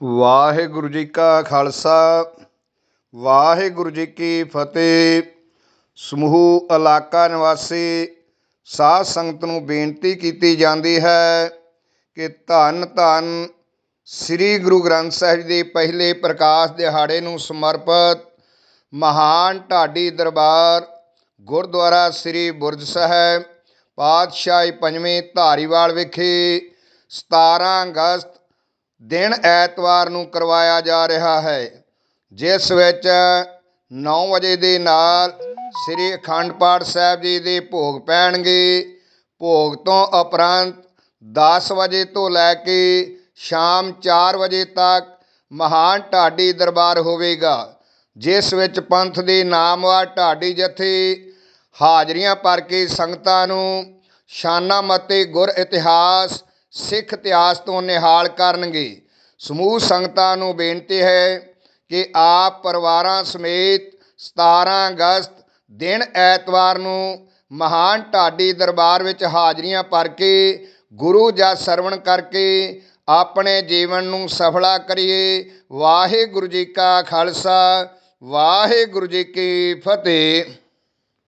ਵਾਹਿਗੁਰੂ ਜੀ ਕਾ ਖਾਲਸਾ, ਵਾਹਿਗੁਰੂ ਜੀ ਕੀ ਫਤਿਹ। ਸਮੂਹ ਇਲਾਕਾ ਨਿਵਾਸੀ, ਸਾਧ ਸੰਗਤ ਨੂੰ ਬੇਨਤੀ ਕੀਤੀ ਜਾਂਦੀ ਹੈ ਕਿ ਧੰਨ ਧੰਨ ਸ੍ਰੀ ਗੁਰੂ ਗ੍ਰੰਥ ਸਾਹਿਬ ਜੀ ਦੇ ਪਹਿਲੇ ਪ੍ਰਕਾਸ਼ ਦਿਹਾੜੇ ਨੂੰ ਸਮਰਪਿਤ ਮਹਾਨ ਢਾਡੀ ਦਰਬਾਰ ਗੁਰਦੁਆਰਾ ਸ੍ਰੀ ਬੁਰਜ ਸਾਹਿਬ, ਪਾਤਸ਼ਾਹੀ ਪੰਜਵੇਂ ਧਾਰੀਵਾਲ ਵਿਖੇ 17 ਅਗਸਤ ਦਿਨ ਐਤਵਾਰ ਨੂੰ ਕਰਵਾਇਆ ਜਾ ਰਿਹਾ ਹੈ, ਜਿਸ ਵਿੱਚ 9 ਵਜੇ ਦੇ ਨਾਲ ਸ੍ਰੀ ਅਖੰਡ ਪਾਠ ਸਾਹਿਬ ਜੀ ਦੇ ਭੋਗ ਪੈਣਗੇ। ਭੋਗ ਤੋਂ ਉਪਰੰਤ 10 ਵਜੇ ਤੋਂ ਲੈ ਕੇ ਸ਼ਾਮ 4 ਵਜੇ ਤੱਕ ਮਹਾਨ ਢਾਡੀ ਦਰਬਾਰ ਹੋਵੇਗਾ, ਜਿਸ ਵਿੱਚ ਪੰਥ ਦੇ ਨਾਮਵਾਰ ਢਾਡੀ ਜਥੇ ਹਾਜ਼ਰੀਆਂ ਭਰ ਕੇ ਸੰਗਤਾਂ ਨੂੰ ਸ਼ਾਨਾ ਮਤੇ ਗੁਰ ਇਤਿਹਾਸ ਸਿੱਖ ਇਤਿਹਾਸ ਤੋਂ ਨਿਹਾਲ ਕਰਨਗੇ। ਸਮੂਹ ਸੰਗਤਾਂ ਨੂੰ ਬੇਨਤੀ ਹੈ ਕਿ ਆਪ ਪਰਿਵਾਰਾਂ ਸਮੇਤ 17 ਅਗਸਤ ਦਿਨ ਐਤਵਾਰ ਨੂੰ ਮਹਾਨ ਢਾਡੀ ਦਰਬਾਰ ਵਿੱਚ ਹਾਜ਼ਰੀਆਂ ਭਰ ਕੇ ਗੁਰੂ ਜਾਂ ਸਰਵਣ ਕਰਕੇ ਆਪਣੇ ਜੀਵਨ ਨੂੰ ਸਫਲਾ ਕਰੀਏ। ਵਾਹਿਗੁਰੂ ਜੀ ਕਾ ਖਾਲਸਾ, ਵਾਹਿਗੁਰੂ ਜੀ ਕੀ ਫਤਿਹ।